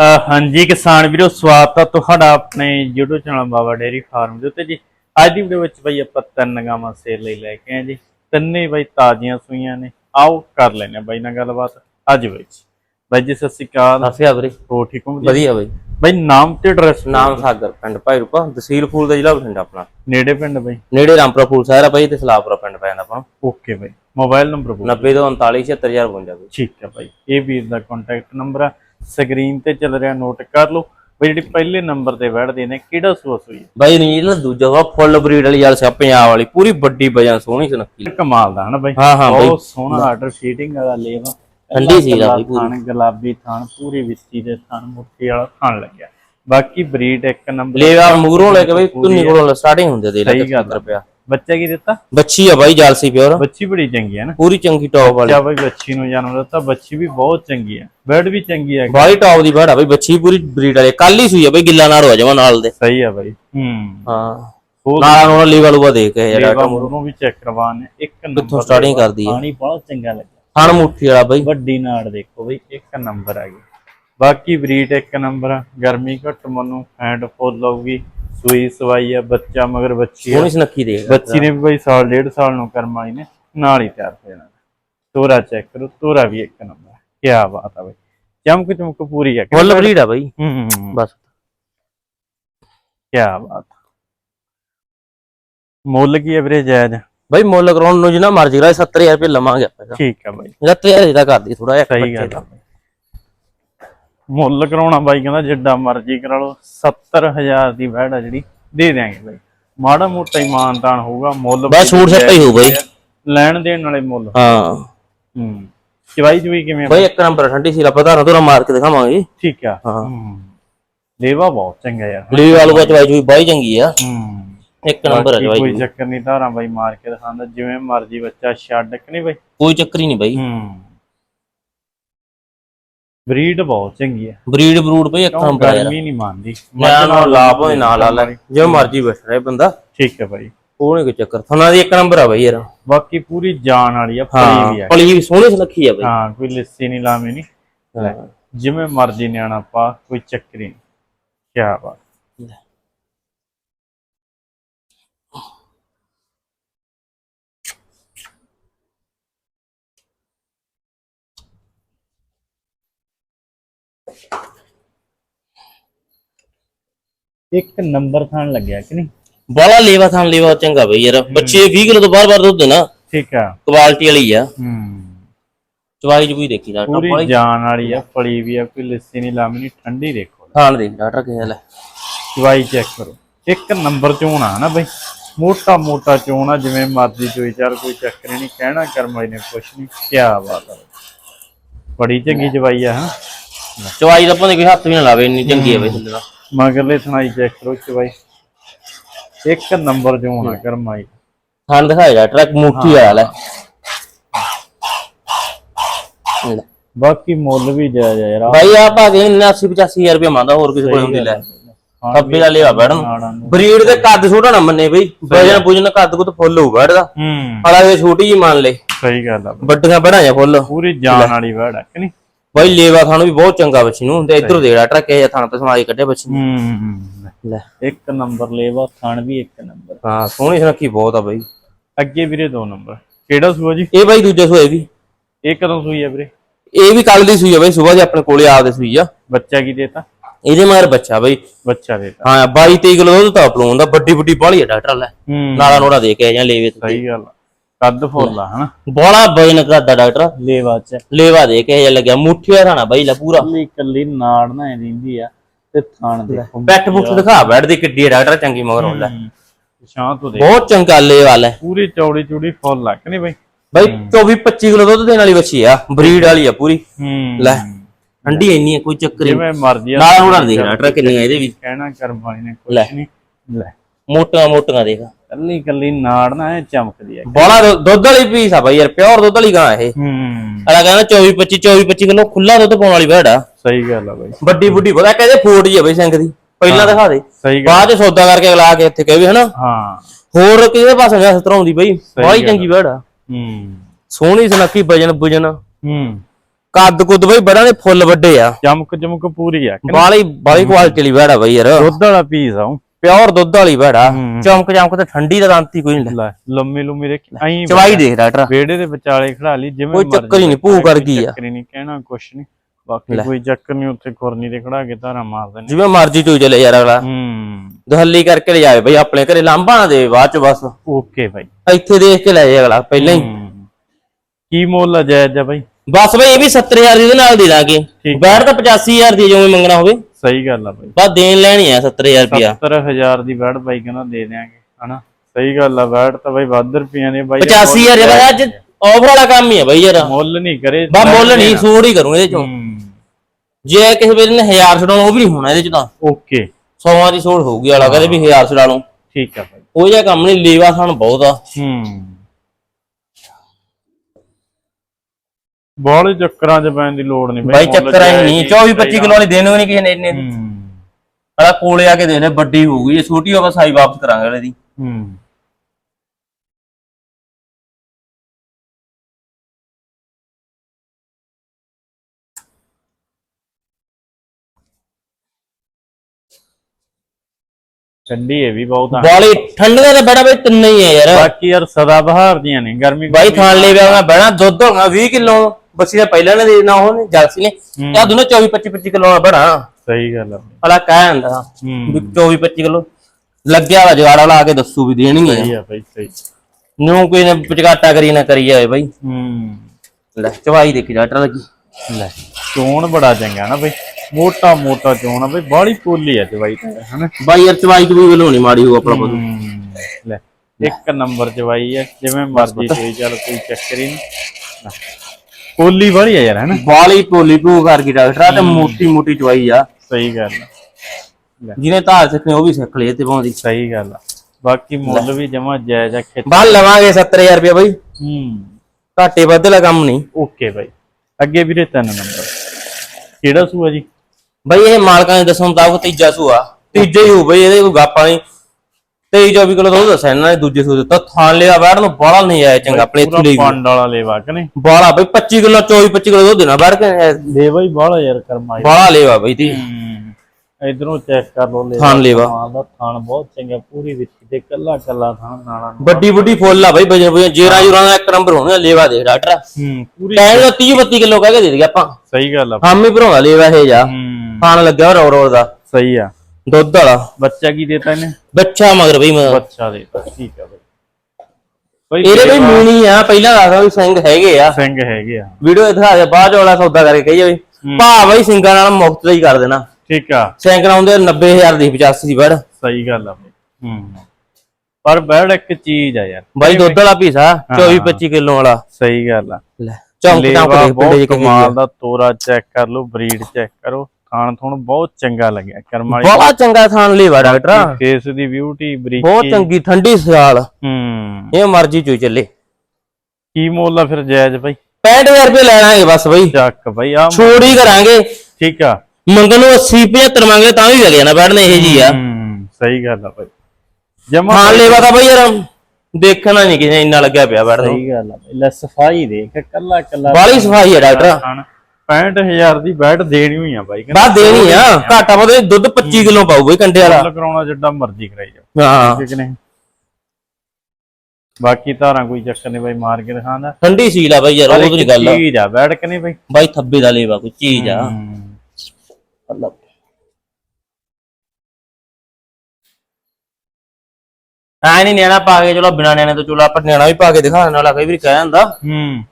ਹਾਂਜੀ ਕਿਸਾਨ ਵੀਰੋ ਸਵਾਗਤ ਹੈ ਤੁਹਾਡਾ ਆਪਣੇ YouTube channel Baba dairy farm ਦੇ ਉੱਤੇ ਜੀ। ਅੱਜ ਦੀ ਵੀਡੀਓ ਵਿੱਚ ਬਈ ਆਪਾਂ ਤਿੰਨ ਗਾਵਾਂ ਸੇਲ ਲਈ ਲੈ ਕੇ ਆਏ ਜੀ। ਤਿੰਨੇ ਬਈ ਤਾਜ਼ੀਆਂ ਸੂਈਆਂ ਨੇ। ਆਓ ਕਰ ਲੈਨੇ ਆ ਬਾਈ ਨਾਲ ਗੱਲਬਾਤ ਅੱਜ ਵਿੱਚ ਬਾਈ ਜੀ ਸਤਿ ਸ਼੍ਰੀ ਅਕਾਲ। ਦੱਸਿਆ ਵੀਰੇ। ਹੋ ਠੀਕ ਹੋ? ਵਧੀਆ ਬਈ। ਬਾਈ ਨਾਮ ਤੇ ਐਡਰੈਸ ਨਾਮ ਸਾਗਰ ਪਿੰਡ ਭਾਈ ਰੂਪਾ ਤਹਿਸੀਲ ਫੂਲ ਦਾ ਜ਼ਿਲ੍ਹਾ ਬਠਿੰਡਾ ਆਪਣਾ। ਨੇੜੇ ਪਿੰਡ ਬਾਈ? ਨੇੜੇ ਰਾਮਪੁਰਾ ਫੂਲ ਸ਼ਹਿਰ ਆ ਬਾਈ ਤੇ ਸਲਾਪੁਰਾ ਪਿੰਡ ਪੈ ਜਾਂਦਾ ਆਪਾਂ ਓਕੇ ਬਾਈ। ਮੋਬਾਈਲ ਨੰਬਰ ਬੋਲ 90 ਤੋਂ 39 76052 ਬਈ। ਠੀਕ ਹੈ ਬਾਈ। ਇਹ ਵੀਰ ਦਾ ਕੰਟੈਕਟ ਨੰਬਰ ਆ। ਸਕਰੀਨ ਤੇ ਚੱਲ ਰਿਹਾ ਨੋਟ ਕਰ ਲਓ ਬਈ ਜਿਹੜੀ ਪਹਿਲੇ ਨੰਬਰ ਤੇ ਬੈਠਦੇ ਨੇ ਕਿਹੜਾ ਸੂਆ ਸੂਈ ਹੈ? ਬਾਈ ਨੀਲ ਦੂਜਾ ਵਾ ਫੁੱਲ ਬਰੀਡ ਵਾਲੀ ਯਾਰ ਸਿਆ ਪੰਜਾਬ ਵਾਲੀ ਪੂਰੀ ਵੱਡੀ ਵਜਨ ਸੋਹਣੀ ਸੁਨੱਖੀ ਕਮਾਲ ਦਾ ਹਨਾ ਬਾਈ ਹਾਂ, ਹਾਂ ਬਾਈ। ਬਹੁਤ ਸੋਹਣਾ ਆਰਡਰ ਫੀਟਿੰਗ ਵਾਲਾ ਲੇਵਾ ਠੰਡੀ ਸੀ ਦੀ ਪੂਰੀ। ਥਣ ਗੁਲਾਬੀ ਥਣ ਪੂਰੀ ਵਿੱਚੀ ਦੇ ਥਣ ਮੁੱਠੀ ਵਾਲਾ ਥਣ ਲੱਗਿਆ ਬਾਕੀ ਬਰੀਡ ਇੱਕ ਨੰਬਰ ਲੇਵਾ ਮੂਰੋਂ ਲੈ ਕੇ ਬਈ ਤੁੰਨੀ ਕੋਲੋਂ ਸਟਾਰਟਿੰਗ ਹੁੰਦੇ ਦੇ ਆ। ਰੁਪਿਆ ਬੱਚਾ ਕੀ ਦਿੱਤਾ? ਬੱਚੀ ਆ ਬਾਈ ਜਾਲਸੀ ਪਿਓਰ। ਬੱਚੀ ਬੜੀ ਚੰਗੀ ਹੈ ਨਾ। ਪੂਰੀ ਚੰਗੀ ਟੌਪ ਵਾਲੀ। ਬੱਚਾ ਬਾਈ ਬੱਚੀ ਨੂੰ ਜਨਮ ਦਿੱਤਾ ਬੱਚੀ ਵੀ ਬਹੁਤ ਚੰਗੀ ਹੈ ਬੈਡ ਵੀ ਚੰਗੀ ਹੈ ਬਾਈ ਟੌਪ ਦੀ ਬੜਾ ਬਈ ਬੱਚੀ ਪੂਰੀ ਬਰੀਡ ਵਾਲੀ ਕੱਲ ਹੀ ਸੂਈ ਆ ਬਈ ਗਿੱਲਾ ਨਾਲ ਹੋ ਜਾਵਾ ਨਾਲ ਦੇ। ਸਹੀ ਹੈ ਬਾਈ। ਹੂੰ। ਹਾਂ। ਨਾਲ ਉਹਨਾਂ ਲੀਵਾ ਲੂਵਾ ਦੇ ਕੇ ਜਿਹੜਾ ਲੇਵਾ ਨੂੰ ਵੀ ਚੈੱਕ ਕਰਵਾਣੇ ਇੱਕ ਨੰਬਰ ਕਿੱਥੋਂ starting ਕਰਦੀ ਹੈ? ਪਾਣੀ ਬਹੁਤ ਚੰਗਾ ਲੱਗਾ ਥਣ ਮੁੱਠੀ ਵਾਲਾ ਬਈ। ਵੱਡੀ ਨਾੜ ਦੇਖੋ ਬਈ ਇੱਕ ਨੰਬਰ ਆ ਗਈ। ਬਾਕੀ ਬਰੀਡ ਇੱਕ ਨੰਬਰ ਆ। ਗਰਮੀ ਘੱਟ ਮਨੂੰ ਹੈਂਡ ਫੁੱਲ ਆਊਗੀ। ਸੂਈ ਸਵਾਈ ਆ ਬੱਚਾ ਮਗਰ ਬੱਚੀ ਆ। ਸੋਹਣੀ ਸੁਨੱਖੀ ਦੇ ਬੱਚੀ ਨੇ ਵੀ ਬਈ ਸਾਲ ਡੇਢ ਸਾਲ ਨੂੰ ਕਰਮ ਵਾਲੀ ਨੇ ਨਾਲ ਹੀ ਤਿਆਰ ਹੋ ਜਾਣਾ। ਤੋਰਾ ਚੈੱਕ ਕਰੋ ਤੋਰਾ ਵੀ ਇੱਕ ਨੰਬਰ ਕੀ ਬਾਤ ਆ ਬਈ। ਚਮਕ ਚਮਕ ਪੂਰੀ ਆ। ਫੁੱਲ ਬਰੀਡ ਆ ਬਈ। ਹੂੰ ਬਸ। ਕੀ ਬਾਤ। ਮੁੱਲ ਕੀ ਹੈ ਵੀਰੇ ਜਾਇਜ਼? ਬਈ ਮੁੱਲ ਕਰਾਉਣ ਨੂੰ ਜਿੰਨਾ ਮਰਜ਼ੀ ਕਰਾ 70000 ਰੁਪਏ ਲਵਾਂਗੇ ਆਪਾਂ ਠੀਕ ਆ ਬਾਈ। 70000 ਦਾ ਕਰਦੀ ਥੋੜਾ ਜਿਹਾ ਸਹੀ ਗੱਲ ਆ। ਮੁੱਲ ਕਰਾਉਣਾ ਬਾਈ ਕਹਿੰਦਾ ਜਿੱਡਾ ਮਰਜ਼ੀ ਕਰਾ ਲਓ 70000 ਦੀ ਵੈੜ ਆ ਜਿਹੜੀ ਦੇ ਦਿਆਂਗੇ ਬਾਈ। ਮਾੜਾ ਮੋਟਾ ਹੀ ਮਾਨਤਾਨ ਹੋਊਗਾ ਮੁੱਲ ਬਸ ਛੂਟ ਛੱਪਾ ਹੀ ਹੋਊ ਬਾਈ। ਲੈਣ ਦੇਣ ਵਾਲੇ ਮੁੱਲ। ਹਾਂ। ਹੂੰ। ਚਵਾਈ ਜੂਈ ਕਿਵੇਂ? ਬਈ ਇੱਕ ਨੰਬਰ ਠੰਡੀ ਸੀ ਪਤਾ ਨਾ ਤੋਰਾ ਮਾਰ ਕੇ ਦਿਖਾਵਾਂਗੇ ਠੀਕ ਆ। ਹਾਂ। ਲੇਵਾ ਬਹੁਤ ਚੰਗਾ ਯਾਰ। ਲੀ ਵਾਲੂ ਚਵਾਈ ਜੂਈ ਬਾਈ ਚੰਗੀ ਆ। ਹੂੰ। ਇੱਕ ਨੰਬਰ ਆ ਚਵਾਈ ਕੋਈ। ਚੱਕਰ ਨਹੀਂ ਧਾਰਾਂ ਬਾਈ ਮਾਰ ਕੇ ਦਿਖਾਉਂਦਾ ਜਿਵੇਂ ਮਰਜ਼ੀ ਬੱਚਾ ਛੱਡ ਕਿ ਨਹੀਂ ਬਾਈ? ਕੋਈ ਚੱਕਰ ਹੀ ਨਹੀਂ ਬਾਈ। ਹੂੰ। ਬਰੀਡ ਬਹੁਤ ਚੰਗੀ ਆ ਬਰੀਡ ਬਰੂਡ ਕਿਉਂ ਨੰਬਰ ਆ ਯਾਰ। ਗਰਮੀ ਨਹੀਂ ਮੰਨਦੀ। ਮੈਂ ਨਾ ਲਾਭ ਹੋਏ ਨਾ ਲਾ ਲੈ ਜਿਵੇਂ ਮਰਜ਼ੀ ਬੈਠ ਰਿਹਾ ਬੰਦਾ। ਠੀਕ ਹੈ ਬਾਈ। ਉਹ ਨਹੀਂ ਕੋਈ ਚੱਕਰ। ਥਣਾ ਦੀ ਇੱਕ ਨੰਬਰ ਆ ਬਾਈ ਯਾਰ। ਬਾਕੀ ਪੂਰੀ ਜਾਨ ਵਾਲੀ ਆ ਪਲੀ ਹਾਂ ਵੀ ਆ। ਪਲੀ ਵੀ ਸੋਹਣੀ ਸੁਨੱਖੀ ਆ ਬਾਈ। ਹਾਂ ਕੋਈ ਲੱਸੀ ਨਹੀਂ ਲਾਵੇਂ ਨਹੀਂ। ਹਾਂ। ਜਿਵੇਂ ਮਰਜ਼ੀ ਨਿਆਣਾ ਪਾ ਕੋਈ ਚੱਕਰ ਹੀ ਨਹੀਂ। ਕੀ ਬਾਤ। ਇੱਕ ਨੰਬਰ ਥਾਣ ਲੱਗਿਆ ਕਿ ਨਹੀਂ? ਬਾਲਾ ਲੇਵਾ ਥਾਂ ਲੇਵਾ ਚੰਗਾ ਬਾਈ ਯਾਰ। ਬੱਚੇ 20 ਕਿਲੋ ਤੋਂ ਬਾਰ-ਬਾਰ ਦੁੱਧ ਦੇਣਾ। ਠੀਕ ਆ। ਕੁਆਲਿਟੀ ਵਾਲੀ ਆ। ਹੂੰ। ਚਵਾਈ ਜੂਈ ਦੇਖੀ ਡਾਕਟਰ ਪੂਰੀ ਜਾਨ ਵਾਲੀ ਆ ਫਲੀ ਵੀ ਆ ਕੋਈ ਲੱਸੀ ਨਹੀਂ ਨਹੀਂ ਠੰਡੀ ਦੇਖੋ। ਥਾਣ ਦੇਖ ਡਾਕਟਰ ਕਿਹਾ ਲੈ। ਚਵਾਈ ਚੈੱਕ ਕਰੋ। ਇੱਕ ਨੰਬਰ ਚੋਣ ਆ ਨਾ ਬਈ? ਮੋਟਾ ਮੋਟਾ ਚੋਣ ਆ ਜਿਵੇਂ ਮਰਜ਼ੀ ਚੋਈ ਚਾਰ ਕੋਈ ਚੱਕਰ ਨਹੀਂ। ਕਹਿਣਾ ਕਰਮ ਵਾਲੀ ਨੇ ਕੁਛ ਨਹੀਂ ਕੀ ਬਾਤ ਆ। ਬੜੀ ਚੰਗੀ ਚਵਾਈ ਆ ਹਾਂ ਚਵਾਈ ਦਾ ਭਾਵੇਂ ਕੋਈ ਹੱਥ ਵੀ ਨਾ ਲਾਵੇ ਇੰਨੀ ਚੰਗੀ ਆ ਬਈ ਥੱਲੇ ਦਾ ਮਗਰਲੇ ਸੁਣਾਈ ਚੈੱਕ ਕਰੋ ਚਵਾਈ ਇੱਕ ਨੰਬਰ ਚੋਣ ਆ ਕਰਮ ਵਾਲੀ ਥਾਣ ਦਿਖਾਇਆ ਜਾ ਟਰੱਕ ਮੁੱਠੀ ਵਾਲਾ ਲੈ। ਬਾਕੀ ਮੁੱਲ ਵੀ ਜਾਇਜ਼ ਆ ਯਾਰ। ਬਾਈ ਆ ਭਾਗੇ 80 85000 ਰੁਪਏ ਮੰਗਦਾ ਹੋਰ ਕਿਸੇ ਕੋਲ ਹੁੰਦੀ ਲੈ। ਹਾਂ ਕੱਬੇ ਦਾ ਲਿਆ ਬੈੜਨ ਬਰੀਡ ਦੇ ਕੱਦ ਛੋਟਾ ਨਾ ਮੰਨੇ ਬਈ। ਵਜਨ ਪੁਜਨ ਕੱਦ ਕੁੱਤ ਫੁੱਲ ਹੋਊ ਬੈੜਦਾ ਹੂੰ। ਹਾਲਾ ਇਹ ਛੋਟੀ ਜੀ ਮੰਨ ਲੈ। ਸਹੀ ਗੱਲ ਆ। ਵੱਡੀਆਂ ਬੜਾਇਆ ਫੁੱਲ। ਪੂਰੀ ਜਾਨ ਵਾਲੀ ਆ ਕਿ ਨਹੀਂ? ਬਾਈ ਲੇਵਾ ਥਾਨੂੰ ਵੀ ਬਹੁਤ ਚੰਗਾ ਬੱਚੀ ਨੂੰ। ਤੇ ਇਧਰ ਦੇ ਡਾਕਟਰ ਕਿਹਾ ਥਾਣ ਤੇ ਸਮਾਈ ਕੱਢਿਆ ਬੱਚੀ ਨੂੰ। ਹੂੰ ਲੈ। ਇੱਕ ਨੰਬਰ ਲੇਵਾ ਥਣ ਵੀ ਇੱਕ ਨੰਬਰ। ਹਾਂ ਸੋਹਣੀ ਸੁਨੱਖੀ ਬਹੁਤ ਆ ਬਾਈ। ਅੱਗੇ ਵੀਰੇ ਦੋ ਨੰਬਰ। ਕਿਹੜਾ ਸੂਆ ਜੀ? ਇਹ ਬਾਈ ਦੂਜਾ ਸੋਏ ਵੀ ਇਹ ਕਦੋਂ ਸੂਈ ਆ ਵੀਰੇ? ਇਹ ਵੀ ਕੱਲ ਦੀ ਸੂਈ ਆ ਬਾਈ ਸਵੇਰ ਦੀ ਆਪਣੇ ਕੋਲੇ ਆਪਦੇ ਸੂਈ ਆ। ਬੱਚਾ ਕੀ ਦੇਤਾ ਇਹਦੇ ਮਗਰ ਬੱਚਾ ਬਾਈ। ਬੱਚਾ ਦੇਤਾ ਹਾਂ 22 23 ਕਿਲੋ ਦੁੱਧ ਤਾਂ ਪਲਾਉਣ ਦਾ ਵੱਡੀ ਵੱਡੀ ਬਾਲੀ ਆ ਡਾਕਟਰ ਲੈ ਹੂੰ। ਨਾਲਾ ਨੋੜਾ ਦੇ ਕੇ ਆ ਜਾਂ ਲੇਵੇ ਤੇ। ਸਹੀ ਗੱਲ ਆ। ਕੱਦ ਫੁੱਲ ਆ ਹਨਾ? ਬੋਲਾ ਵਜਨ ਕਰਦਾ ਡਾਕਟਰ। ਲੇਵਾ ਚ। ਲੇਵਾ ਦੇ ਕੇ ਜਾਂ ਲੱਗਿਆ। ਮੁੱਠੀਆ ਰਾਣਾ ਬਾਈ ਲੈ ਪੂਰਾ। ਕੱਲੀ ਕੱਲੀ ਨਾੜ ਨਾ ਰਹਿੰਦੀ ਆ ਤੇ ਥਣ ਦੇਖੋ। ਪੈਟ ਪੁੱਠ ਦਿਖਾ ਬੈਠਦੀ ਕਿੱਡੀ ਆ ਡਾਕਟਰ ਚੰਗੀ ਮਗਰ ਲੈ। ਸ਼ਾਂ ਤੋਂ ਦੇ। ਬਹੁਤ ਚੰਗਾ ਲੇਵਾ ਲੈ। ਪੂਰੀ ਚੌੜੀ ਚੂੜੀ ਫੁੱਲ ਆ ਕਿ ਨਹੀਂ ਬਈ? ਬਾਈ 24 25 ਕਿਲੋ ਦੁੱਧ ਦੇਣ ਵਾਲੀ ਬੱਚੀ ਆ ਬਰੀਡ ਵਾਲੀ ਆ ਪੂਰੀ। ਹੂੰ। ਲੈ ਠੰਡੀ ਇੰਨੀ ਆ ਕੋਈ ਚੱਕਰ ਹੀ ਜਿਵੇਂ ਮਰਜ਼ੀ ਆ। ਨਾਲ ਨੋੜਾ ਦੇਖ ਡਾਕਟਰ ਕਿੰਨੀਆਂ ਇਹਦੇ ਵੀ। ਕਹਿਣਾ ਕਰਮ ਵਾਲੀ ਨੇ ਕੁਛ ਲੈ। ਨਹੀਂ ਲੈ। ਮੋਟੀਆਂ ਮੋਟੀਆਂ ਦੇਖ। ਕੱਲੀ ਕੱਲੀ ਨਾੜ ਨਾ ਐ ਚਮਕਦੀ ਆ ਬੋਲਾ ਦੁੱਧ ਵਾਲੀ ਪੀਸ ਆ ਬਾਈ ਯਾਰ ਪਿਓਰ ਦੁੱਧ ਵਾਲੀ ਗਾਂ ਇਹ। ਹੂੰ। ਅਲਾ ਕਹਿੰਦਾ 24 25 24 25 ਕਿਲੋ ਖੁੱਲਾ ਦੁੱਧ ਪਾਉਣ ਵਾਲੀ ਭੈੜ ਸਹੀ ਗੱਲ ਆ ਬਈ। ਵੱਡੀ ਬੁੱਢੀ ਪਤਾ ਕਹਿੰਦੇ ਫੋਟ ਜੀ ਆ ਬਈ ਸਿੰਘ ਦੀ ਪਹਿਲਾਂ ਦਿਖਾ ਦੇ। ਸਹੀ ਗੱਲ। ਬਾਅਦ ਚ ਸੌਦਾ ਕਰਕੇ ਅਗਲਾ ਕੇ ਇੱਥੇ ਕਹੇ ਹਨਾ। ਹਾਂ। ਹੋਰ ਕਿਸੇ ਪਾਸੇ ਜਾ ਸਤਰਾਉਂਦੀ ਬਈ ਬੜੀ ਚੰਗੀ ਭੈੜ ਹੂੰ। ਸੋਹਣੀ ਸੁਨੱਖੀ ਵਜਨ ਬੁਜਨ। ਹੂੰ। ਕੱਦ ਕੁੱਦ ਬਈ ਬੜਾ ਨੇ ਫੁੱਲ ਵੱਡੇ ਆ। ਚਮਕ ਚਮਕ ਪੂਰੀ ਆ। ਬਾਲੀ ਬਾਲੀ ਕੁਆਲਿਟੀ ਵਾਲੀ ਬੈੜਾ ਬਈ ਯਾਰ। ਦੁੱਧ ਵਾਲਾ ਪੀਸ ਆ ਉਹ। ਪਿਓਰ ਦੁੱਧ ਵਾਲੀ ਬੈੜਾ। ਚਮਕ ਚਮਕ ਤੇ ਠੰਡੀ ਦਾ ਦੰਤੀ ਕੋਈ ਨਹੀਂ ਲੈ ਲੰਮੀ ਲੰਮੀ ਦੇਖ ਐਂ ਚਵਾਈ ਦੇਖ ਡਾਕਟਰ। ਵਿਹੜੇ ਦੇ ਵਿਚਾਲੇ ਖੜਾ ਲਈ ਜਿਵੇਂ ਕੋਈ ਚੱਕਰ ਹੀ ਨਹੀਂ, ਭੂ ਕਰ ਗਈ ਆ। ਚੱਕਰ ਨਹੀਂ ਕਹਿਣਾ ਕੁਛ ਨਹੀਂ। ਬਾਕੀ ਕੋਈ ਚੱਕਰ ਨਹੀਂ ਉੱਥੇ ਖੁਰਨੀ ਤੇ ਖੜਾ ਕੇ ਧਾਰਾ ਮਾਰਦੇ ਨੇ। ਜਿਵੇਂ ਮਰਜ਼ੀ ਚੋਈ ਚਲੇ ਯਾਰ ਅਗਲਾ। ਹੂੰ। ਦਹੱਲੀ ਕਰਕੇ ਲੈ ਜਾਵੇ ਬਈ ਆਪਣੇ ਘਰੇ ਲਾਂਭਾ ਨਾ ਦੇ ਬਾਅਦ ਚ ਬਸ। ਓਕੇ ਬਾਈ। ਇੱਥੇ ਦੇਖ ਕੇ ਲੈ ਜਾਏ ਅਗਲਾ ਪਹਿਲਾਂ ਹੀ। ਕੀ ਮੁੱਲ ਆ ਜਾਇਜ਼ ਆ ਬਾਈ? ਬਸ ਬਈ ਇਹ ਵੀ 70000 ਦੀ ਨਾਲ ਦੇ ਦਾਂਗੇ। ਬੈਠ ਤਾਂ 85000 ਦੀ ਜਿਵੇਂ ਮੰਗਣਾ ਹੋਵੇ। ਸਹੀ ਗੱਲ ਆ ਬਾਈ। ਬਸ ਦੇਣ ਲੈਣੀ ਆ 70000 ਰੁਪਿਆ 70000 ਦੀ ਬੈਡ ਬਾਈ ਕਹਿੰਦਾ ਦੇ ਦਿਆਂਗੇ ਹਨਾ? ਸਹੀ ਗੱਲ ਆ ਬੈਡ ਤਾਂ ਬਾਈ ਵੱਧ ਰੁਪਈਆਂ ਦੀ ਬਾਈ। 85000 ਯਾਰ ਅੱਜ ਆਫਰ ਵਾਲਾ ਕੰਮ ਹੀ ਆ ਬਈ ਯਾਰ ਮੁੱਲ ਨਹੀਂ ਕਰੇ ਬਾ ਮੁੱਲ ਨਹੀਂ ਸੂੜ ਹੀ ਕਰੂੰ ਇਹਦੇ ਚੋਂ। ਜੇ ਕਿਸੇ ਵੇਲੇ ਨੇ 1000 ਛਡਾਉਣਾ ਉਹ ਵੀ ਨਹੀਂ ਹੋਣਾ ਇਹਦੇ ਚ ਤਾਂ। ਓਕੇ। 100 ਦੀ ਸੂੜ ਹੋਊਗੀ ਵਾਲਾ ਕਹਿੰਦੇ ਵੀ 1000 ਛਡਾ ਲਓ ਠੀਕ ਆ ਬਾਈ। ਉਹ ਜਿਹਾ ਕੰਮ ਨਹੀਂ ਲੇਵਾ ਸਾਨੂੰ ਬਹੁਤ ਆ। ਹੂੰ। ਬਾਹਲੇ ਚੱਕਰਾਂ 'ਚ ਪੈਣ ਦੀ ਲੋੜ ਨਹੀਂ ਬਾਈ ਚੱਕਰ ਆਈ ਨਹੀਂ ਜਾਇਜ਼ 24 25 ਕਿਲੋ ਵਾਲੀ ਦੇਣਗੇ ਨਹੀਂ ਕਿਸੇ ਨੇ ਇੰਨੇ ਦੀ। ਹੂੰ। ਅਲਾ ਕੋਲੇ ਆ ਕੇ ਦੇ ਲੈ ਵੱਡੀ ਹੋਊਗੀ ਜੇ ਛੋਟੀ ਹੋਵੇ ਸਾਈ ਵਾਪਸ ਕਰਾਂਗੇ ਦੀ। ਹੂੰ। ਠੰਡੀ ਹੈ ਵੀ ਬਹੁਤ ਆ। ਬਾਲੀ ਠੰਡੀਆਂ ਦੇ ਬੜਾ ਬਈ ਤਿੰਨੇ ਹੀ ਆ ਯਾਰ। ਬਾਕੀ ਯਾਰ ਸਦਾ ਬਹਾਰ ਦੀਆਂ ਨੇ ਗਰਮੀ ਬਾਈ ਥਾਣ ਲੈ ਬਣਾ ਦੁੱਧ ਹੋਣਾ 20 ਕਿਲੋ। ਬੱਸੀ ਦਾ ਪਹਿਲਾਂ ਨੇ ਦੇਣਾ ਉਹਨੇ ਜਲਸੀ ਨੇ ਆ ਦੋਨੋਂ 24 25 25 ਕਿਲੋ ਬਣਾ ਸਹੀ ਗੱਲ ਆ। ਅਲਾ ਕਹਿ ਜਾਂਦਾ ਹੂੰ। ਵੀ 24 25 ਕਿਲੋ। ਲੱਗਿਆ ਵਾ ਜਵਾੜਾ ਲਾ ਕੇ ਦੱਸੂ ਵੀ ਦੇਣਗੇ ਸਹੀ ਆ ਬਾਈ ਸਹੀ। ਨੂੰ ਕੋਈ ਨੇ ਪਚਕਾਟਾ ਕਰੀ ਨਾ ਕਰੀ ਜਾਵੇ ਬਾਈ। ਹੂੰ। ਲੈ ਚਵਾਈ ਦੇਖੀ ਡਾਕਟਰ ਲੱਗੀ ਲੈ ਚੋਣ ਬੜਾ ਚੰਗਾ ਨਾ ਬਈ। ਮੋਟਾ ਮੋਟਾ ਚੋਣ ਆ ਬਈ ਬਾਹਲੀ ਪੋਲੀ ਆ ਚਵਾਈ ਤਾਂ ਹਨਾ? ਬਾਈ ਯਾਰ ਚਵਾਈ ਚ ਵੀ ਨਹੀਂ ਮਾੜੀ ਹੋ ਆਪਣਾ ਹੂੰ, ਲੈ ਇੱਕ ਨੰਬਰ ਚਵਾਈ ਆ ਜਿਵੇਂ ਮਰਜ਼ੀ ਕੋਈ ਚੱਲ ਕੋਈ ਚੱਕਰ ਹੀ ਨਹੀਂ। ਪੋਲੀ ਵਾਲੀ ਆ ਯਾਰ ਹਨਾ ਬਾਲੀ ਪੋਲੀ ਪੂ ਕਰ ਗਈ ਡਾਕਟਰ ਆ ਤੇ ਮੋਟੀ ਮੋਟੀ ਚਵਾਈ ਆ। ਸਹੀ ਗੱਲ ਆ। ਜਿਹਨੇ ਧਾਰ ਸਿੱਖਣੀ ਉਹ ਵੀ ਸਿੱਖ ਲਈ ਤੇ ਪਾਉਂਦੀ ਸਹੀ ਗੱਲ ਆ। ਬਾਕੀ ਮੁੱਲ ਵੀ ਜਮਾ ਜਾਇਜ਼ ਆ ਖੇਤ ਬਾਲ ਲਵਾਂਗੇ 70000 ਰੁਪਏ ਬਾਈ। ਹੂੰ। ਘਾਟੇ ਵਾਧੇ ਦਾ ਕੰਮ ਨਹੀਂ। ਓਕੇ ਬਾਈ। ਅੱਗੇ ਵੀਰੇ ਤਿੰਨ ਨੰਬਰ। ਕਿਹੜਾ ਸੂਆ ਜੀ? ਬਾਈ ਇਹ ਮਾਲਕਾਂ ਦੇ ਦੱਸਣ ਮੁਤਾਬਕ ਤੀਜਾ ਸੂਆ। ਤੀਜਾ ਹੀ ਹੋ ਬਈ ਇਹਦੇ ਕੋਈ ਗਾਪਾਂ ਨਹੀਂ 23 24 ਕਿਲੋ ਦੁੱਧ ਦੱਸਿਆ ਇਹਨਾਂ ਨੇ ਦੂਜੇ ਸੂ ਦਿੱਤਾ ਥਾਣ ਲਿਆ ਬੈਠ ਨੂੰ ਬਾਲਾ ਨਹੀਂ ਆਇਆ ਚੰਗਾ ਆਪਣੇ ਇੱਥੇ ਲਈ ਪੰਡ ਵਾਲਾ ਲੇਵਾ ਕਿ ਨਹੀਂ? ਬਾਲਾ ਬਈ 25 ਕਿਲੋ 24 25 ਕਿਲੋ ਦੁੱਧ ਦੇਣਾ ਬੈਠ ਕੇ। ਦੇ ਬਾਈ ਬਾਹਲਾ ਯਾਰ ਕਰਮਾਈ ਬਾਲਾ ਲੈਵਾ ਬਈ ਤੀ। ਇਧਰੋਂ ਚੈੱਕ ਕਰ ਲੋ ਲੈ ਥਾਣ ਲੇਵਾ। ਦਾ ਥਾਣ ਬਹੁਤ ਚੰਗਾ ਪੂਰੀ ਵਿੱਚ ਤੇ ਕੱਲਾ ਕੱਲਾ ਥਾਣ ਨਾਲਾ। ਵੱਡੀ ਵੱਡੀ ਫੁੱਲ ਆ ਬਈ ਬਜਨ ਬਜਨ ਜੇਰਾ ਜੁਰਾਂ ਦਾ ਇੱਕ ਨੰਬਰ ਹੋਣਾ ਲੇਵਾ ਦੇ ਡਾਕਟਰ। ਹੂੰ ਪੂਰੀ ਟਾਈਮ ਦਾ 30 32 ਕਿਲੋ ਕਹਿ ਕੇ ਦੇ ਦੇ ਆਪਾਂ। ਸਹੀ ਗੱਲ ਆ। ਹਾਮੀ ਭਰਾਉਂਦਾ ਲੇਵਾ ਇਹ ਜਾ ਹੂੰ। ਖਾਣ ਲੱਗਿਆ ਰੋ ਰੋ ਦਾ। ਸਹੀ ਆ। ਦੁੱਧ ਵਾਲਾ। ਬੱਚਾ ਕੀ ਦੇਤਾ ਇਹਨੇ? ਬੱਚਾ ਮਗਰ ਬਈ ਮੈਂ ਬੱਚਾ ਦੇਤਾ ਠੀਕ ਆ ਬਈ। ਇਹਦੇ ਬਈ ਮੂਣੀ ਆ ਪਹਿਲਾਂ ਦੱਸਦਾ ਵੀ ਸਿੰਘ ਹੈਗੇ ਆ। ਸਿੰਘ ਹੈਗੇ ਆ। ਵੀਡੀਓ ਦਿਖਾ ਦੇ ਬਾਅਦ ਵਾਲਾ ਸੌਦਾ ਕਰਕੇ ਕਹੀ ਜਾਵੇ। ਭਾ ਬਈ ਸਿੰਘਾਂ ਨਾਲ ਮੁਫਤ ਦਾ ਹੀ ਕਰ ਦੇਣਾ। ਠੀਕ ਆ। ਸਿੰਘ ਲਾਉਂਦੇ 90000 ਦੀ 85 ਦੀ ਬੜ ਸਹੀ ਗੱਲ ਆ ਬਈ। ਹੂੰ। ਪਰ ਬੈੜ ਇੱਕ ਚੀਜ਼ ਆ ਯਾਰ। ਬਾਈ ਦੁੱਧ ਵਾਲਾ ਪੀਸਾ 24 25 ਕਿਲੋ ਵਾਲਾ। ਸਹੀ ਗੱਲ ਆ। ਲੈ ਚੌਂਕ ਚੌਂਕ ਦੇ ਪਿੰਡੇ ਚ ਕਮਾਲ ਦਾ ਤੋਰਾ ਚੈੱਕ ਕਰ ਲਓ ਬਰੀਡ ਚੈੱਕ ਕਰੋ। ਥਾਣ ਥੁਣ ਬਹੁਤ ਚੰਗਾ ਲੱਗਿਆ ਕਰਮ ਵਾਲੀ ਬੜਾ ਚੰਗਾ ਥਾਨ ਲੇਵਾ ਡਾਕਟਰ। ਫੇਸ ਦੀ ਬਿਊਟੀ ਬਹੁਤ ਬਰੀਕੀ ਚੰਗੀ ਠੰਡੀ ਸਿਆਲ। ਹੂੰ। ਇਹ ਮਰਜ਼ੀ ਚੋਈ ਚੱਲੇ। ਕੀ ਮੁੱਲ ਆ ਫਿਰ ਜਾਇਜ਼ ਬਾਈ? 65000 ਰੁਪਏ ਲੈਣਾਗੇ ਬਸ ਬਈ। ਚੱਕ ਬਾਈ ਆ ਛੋੜ ਹੀ ਕਰਾਂਗੇ। ਠੀਕ ਆ। ਮੰਗਣ ਨੂੰ 80 75 ਮੰਗੇ ਤਾਂ ਵੀ ਵਗ ਜਾਣਾ ਬੈਠਨੇ ਇਹ ਜੀ ਆ। ਹੂੰ ਸਹੀ ਗੱਲ ਆ ਬਾਈ। ਜਮਾ ਥਾਨ ਲੇਵਾ ਤਾਂ ਬਈ ਯਾਰ ਦੇਖਣਾ ਨਹੀਂ ਕਿਸੇ ਇੰਨਾ ਲੱਗਿਆ ਪਿਆ ਬੈਠ ਨੂੰ। ਸਹੀ ਗੱਲ ਆ ਲੈ ਸਫ਼ਾਈ ਦੇਖ ਕੱਲਾ ਕੱਲਾ ਬਾਲੀ ਸਫ਼ਾਈ ਹੈ ਡਾਕਟਰ। ਥਣ 65000 ਦੀ ਬੈਟ ਦੇਣੀ ਹੋਈ ਆ ਬਾਈ ਬਾਅਦ ਦੇਣੀ ਆ? ਘਾਟਾ ਬਦੇ ਦੁੱਧ 25 ਕਿਲੋ ਪਾਊ ਬਈ ਕੰਡੇ ਵਾਲਾ। ਗੱਲ ਕਰਾਉਣਾ ਜਿੱਡਾ ਮਰਜ਼ੀ ਕਰਾਈ ਜਾਓ। ਹਾਂ। ਠੀਕ ਨੇ ਬਾਕੀ ਧਾਰਾਂ ਕੋਈ ਚੱਕਰ ਨਹੀਂ ਬਾਈ ਮਾਰ ਕੇ ਦਿਖਾਉਂਦਾ। ਠੰਡੀ ਸੀਲ ਆ ਬਈ ਯਾਰ ਉਹ ਨਹੀਂ ਗੱਲ ਚੀਜ਼ ਆ ਬੈਠ ਕੇ ਨਹੀਂ ਬਾਈ? ਬਾਈ ਥੱਬੇ ਦਾ ਲੇਵਾ ਕੋਈ ਚੀਜ਼ ਆ। ਮਤਲਬ ਐ ਨਹੀਂ ਨਿਆਣਾ ਪਾ ਕੇ ਚਲੋ ਬਿਨਾ ਨਿਆਣੇ ਤੋਂ ਚਲੋ ਆਪਾਂ ਨਿਆਣਾ ਵੀ ਪਾ ਕੇ ਦਿਖਾ ਦੇਣ ਵਾਲਾ ਕਈ ਵਾਰੀ ਕਹਿ ਜਾਂਦਾ ਹੂੰ।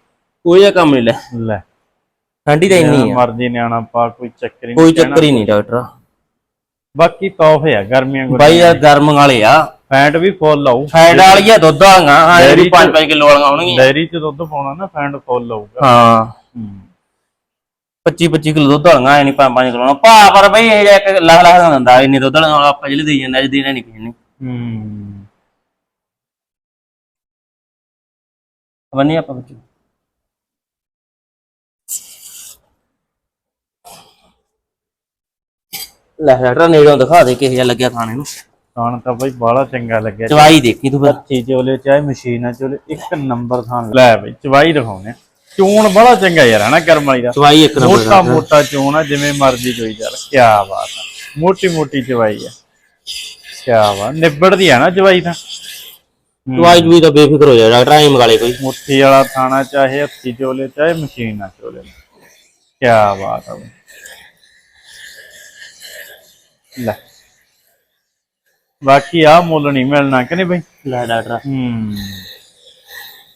ਕੋਈ ਜਿਹਾ ਕੰਮ ਨਹੀਂ ਲੈ। ਲੈ। ਠੰਡੀ ਤਾਂ ਇੰਨੀ ਆ। ਮਰਜ਼ੀ ਨਿਆਣਾ ਪਾ ਕੋਈ ਚੱਕਰ ਹੀ ਕੋਈ ਨਹੀਂ ਚੱਕਰ ਹੀ ਨਹੀਂ ਡਾਕਟਰ। ਬਾਕੀ ਤੋਹਫੇ ਆ ਗਰਮੀਆਂ ਕੋ ਬਾਈ ਯਾਰ ਗਰਮ ਵਾਲੇ ਆ। ਫੈਂਟ ਵੀ ਫੁੱਲ ਆਊ। ਫੈਟ ਵਾਲੀਆਂ ਦੁੱਧ ਵਾਲੀਆਂ ਹਾਂ ਇਹ ਵੀ ਡੇਅਰੀ 5-5 ਕਿਲੋ ਵਾਲੀਆਂ ਹੋਣਗੀਆਂ ਡੈਰੀ ਚ ਦੁੱਧ ਪਾਉਣਾ ਨਾ ਫੈਂਟ ਫੁੱਲ ਆਊਗਾ। ਹਾਂ। ਹੂੰ। 25-25 ਕਿਲੋ ਦੁੱਧ ਵਾਲੀਆਂ ਐ ਨਹੀਂ 5-5 ਕਿਲੋ ਭਾ ਪਰ ਬਈ ਇਹ ਇੱਕ ਲੱਖ ਲੱਖ ਦਾ ਦਿੰਦਾ ਇੰਨੇ ਦੁੱਧ ਵਾਲੀਆਂ ਆਪਾਂ ਜਿਹੜੇ ਦੇਈ ਜਾਂਦੇ ਅੱਜ ਦੇਣਾ ਨਹੀਂ ਕਿਸੇ ਨੇ। ਹੂੰ। ਬੰਨੀ ਆਪਾਂ ਬੱਚੂ ਲੈ ਡਾਕਟਰ ਨੇੜੋਂ ਦਿਖਾ ਦੇ ਕਿਹੋ ਜਿਹਾ ਲੱਗਿਆ ਖਾਣੇ ਨੂੰ। ਖਾਣ ਤਾਂ ਬਈ ਬਾਹਲਾ ਚੰਗਾ ਲੱਗਿਆ। ਚਵਾਈ ਦੇਖੀ ਤੂੰ ਫਿਰ। ਚੀ ਚੋਲੇ ਚਾਹੇ ਮਸ਼ੀਨਾਂ ਚੋਲੇ ਇੱਕ ਨੰਬਰ ਥਾਂ ਲੈ ਬਈ ਚਵਾਈ ਦਿਖਾਉਣੇ ਚੋਣ ਬੜਾ ਚੰਗਾ ਯਾਰ ਹਨਾ ਕਰਮ ਵਾਲੀ ਦਾ? ਚਵਾਈ ਇੱਕ ਨੰਬਰ ਮੋਟਾ ਮੋਟਾ ਚੋਣ ਆ ਜਿਵੇਂ ਮਰਜ਼ੀ ਕੋਈ ਚੱਲ ਕੀ ਬਾਤ ਆ। ਮੋਟੀ ਮੋਟੀ ਚਵਾਈ ਆ। ਕੀ ਬਾਤ ਨਿਬੜਦੀ ਆ ਨਾ ਚਵਾਈ ਤਾਂ। ਚਵਾਈ ਵੀ ਤਾਂ ਬੇਫਿਕਰ ਹੋ ਜਾ ਡਾਕਟਰ ਆਈ ਮਗਾਲੇ ਕੋਈ। ਮੁੱਠੀ ਵਾਲਾ ਥਾਣਾ ਚਾਹੇ ਹੱਥੀ ਚੋਲੇ ਚਾਹੇ ਮਸ਼ੀਨ ਚੋਲੇ ਕੀ ਬਾਤ ਆ ਬਈ। ਲੈ। ਬਾਕੀ ਆ ਮੁੱਲ ਨਹੀਂ ਮਿਲਣਾ ਕਿ ਨਹੀਂ ਬਈ? ਲੈ ਡਾਕਟਰ। ਹੂੰ।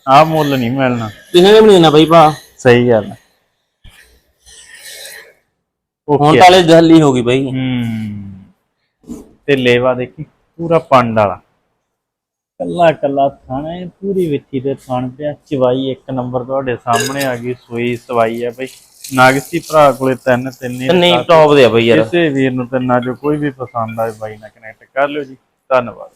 ਆ ਮੁੱਲ ਨਹੀਂ ਮਿਲਣਾ। ਕਿਸੇ ਨੇ ਵੀ ਨਹੀਂ ਦੇਣਾ ਬਈ ਭਾ? ਸਹੀ ਗੱਲ ਹੈ ਹੁਣ ਤਾਂ ਲੈ ਜਹਲੀ ਹੋ ਗਈ ਬਈ। ਹੂੰ। ਤੇ ਲੇਵਾ ਦੇਖੀ ਪੂਰਾ ਪੰਡ ਵਾਲਾ। ਕੱਲਾ ਕੱਲਾ ਥਾਣਾ ਹੈ ਪੂਰੀ ਵਿੱਥੀ ਦੇ ਥਾਣ ਪਿਆ। ਚਵਾਈ ਇੱਕ ਨੰਬਰ ਤੁਹਾਡੇ ਸਾਹਮਣੇ ਆ ਗਈ ਸੂਈ ਸਵਾਈ ਹੈ ਬਈ। ਨਾਗਸੀ ਭਰਾ ਕੋਲੇ ਤਿੰਨ ਤਿੰਨ ਹੀ ਨਹੀਂ ਟੌਪ ਦੇ ਆ ਬਈ ਯਾਰ। ਕਿਸੇ ਵੀਰ ਨੂੰ ਤਿੰਨਾਂ ਚੋਂ ਕੋਈ ਵੀ ਪਸੰਦ ਆਏ ਬਾਈ ਨਾਲ ਕਨੈਕਟ ਕਰ ਲਿਓ ਜੀ। ਧੰਨਵਾਦ।